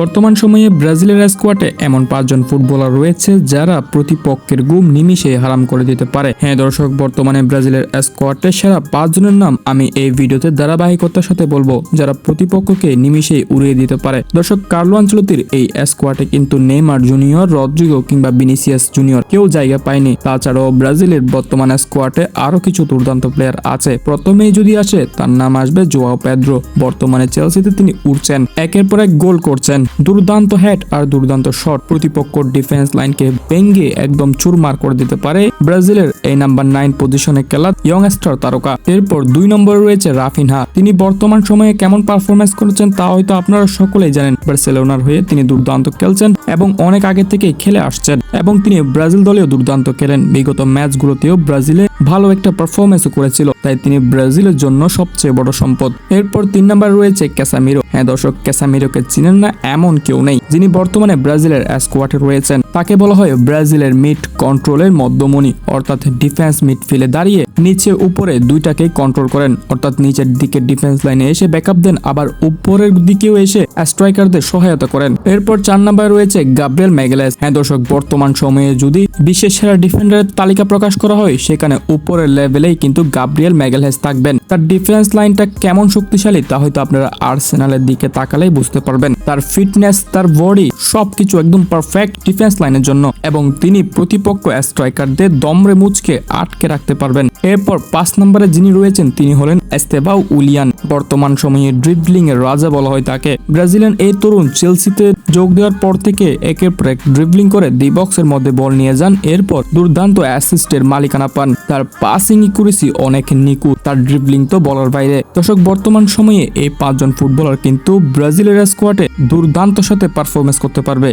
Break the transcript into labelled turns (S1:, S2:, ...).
S1: বর্তমান সময়ে ব্রাজিলের স্কোয়াডে এমন পাঁচজন ফুটবলার রয়েছে যারা প্রতিপক্ষের গুম নিমিশে হারাম করে দিতে পারে। হ্যাঁ দর্শক, বর্তমানে ব্রাজিলের স্কোয়াডের সেরা পাঁচজনের নাম আমি এই ভিডিওতে ধারাবাহিকতার সাথে বলব, যারা প্রতিপক্ষকে নিমিশেই উড়িয়ে দিতে পারে। দর্শক, কার্লো আঞ্চলতির এই স্কোয়াডে কিন্তু নেইমার জুনিয়র, রদ্রিগো কিংবা বিনিসিয়াস জুনিয়র কেউ জায়গা পায়নি। তাছাড়াও ব্রাজিলের বর্তমান স্কোয়াডে আরও কিছু দুর্দান্ত প্লেয়ার আছে। প্রথমেই যদি আসে, তার নাম আসবে জোয়াও পেদ্রো। বর্তমানে চেলসিতে তিনি উঠছেন। একের পর এক গোল করছেন। দুর্দান্ত হ্যাট আর দুর্দান্ত শট প্রতিপক্ষ ডিফেন্স লাইনকে ভেঙ্গে একদম চুরমার করে দিতে পারে ব্রাজিলের এই নাম্বার নাইন পজিশনে খেলা ইয়ং স্টার তারকা। এরপর দুই নম্বরে রয়েছে রাফিনহা তিনি বর্তমান সময়ে কেমন পারফরমেন্স করেছেন তা হয়তো আপনারা সকলেই জানেন। বার্সেলোনার হয়ে তিনি দুর্দান্ত খেলছেন এবং অনেক আগে থেকে খেলে আসছেন এবং তিনি ব্রাজিল দলেও দুর্দান্ত খেলেন। বিগত ম্যাচগুলোতেও ব্রাজিলে ভালো একটা পারফরমেন্সও করেছিল, তাই তিনি ব্রাজিলের জন্য সবচেয়ে বড় সম্পদ। এরপর তিন নম্বর রয়েছে ক্যাসামিরো। হ্যাঁ দর্শক, ক্যাসামিরোকে চিনেন না এমন কেউ নেই। যিনি বর্তমানে ব্রাজিলের স্কোয়াডে রয়েছেন। তাকে বলা হয় ব্রাজিলের মিড কন্ট্রোলের মধ্যমণি। অর্থাৎ ডিফেন্স মিডফিল্ডে দাঁড়িয়ে নিচে উপরে দুইটাকেই কন্ট্রোল করেন। অর্থাৎ নিচের দিকে ডিফেন্স লাইনে এসে ব্যাকআপ দেন, আবার উপরের দিকেও এসে স্ট্রাইকারদের সহায়তা করেন। এরপর চার নম্বরে রয়েছে গাব্রিয়েল ম্যাগেলেস হ্যাঁ দর্শক, বর্তমান সময়ে যদি বিশ্বের সেরা ডিফেন্ডারের তালিকা প্রকাশ করা হয়, সেখানে উপরের লেভেলেই কিন্তু গাব্রিয়েল ম্যাগেলহেস থাকবেন। তার ডিফেন্স লাইনটা কেমন শক্তিশালী, তা হয়তো আপনারা আর্সেনালের দিকে তাকালেই বুঝতে পারবেন। তার ফিটনেস তার বডি সবকিছু একদম পারফেক্ট ডিফেন্স লাইনের জন্য, এবং তিনি প্রতিপক্ষ স্ট্রাইকারদের দমরে মুচকে আটকে রাখতে পারবেন। এরপর পাঁচ নম্বরে যিনি রয়েছেন, তিনি হলেন এস্তেবাউ উলিয়ান। বর্তমান সময়ে ড্রিবলিং এর রাজা বলা হয় তাকে। ব্রাজিলিয়ান এই তরুণ চেলসিতে যোগ দেওয়ার পর থেকে একের পর এক ড্রিবলিং করে ডি বক্সের মধ্যে বল নিয়ে যান, এরপর দুর্দান্ত অ্যাসিস্টের মালিকানা পান। তার পাসিং ইকুরেসি অনেক নিকুত তার ড্রিবলিং তো বলার বাইরে। দর্শক, বর্তমান সময়ে এই পাঁচজন ফুটবলার কিন্তু ব্রাজিলের স্কোয়াডে দুর্দান্ত সাথে পারফরমেন্স করতে পারবে।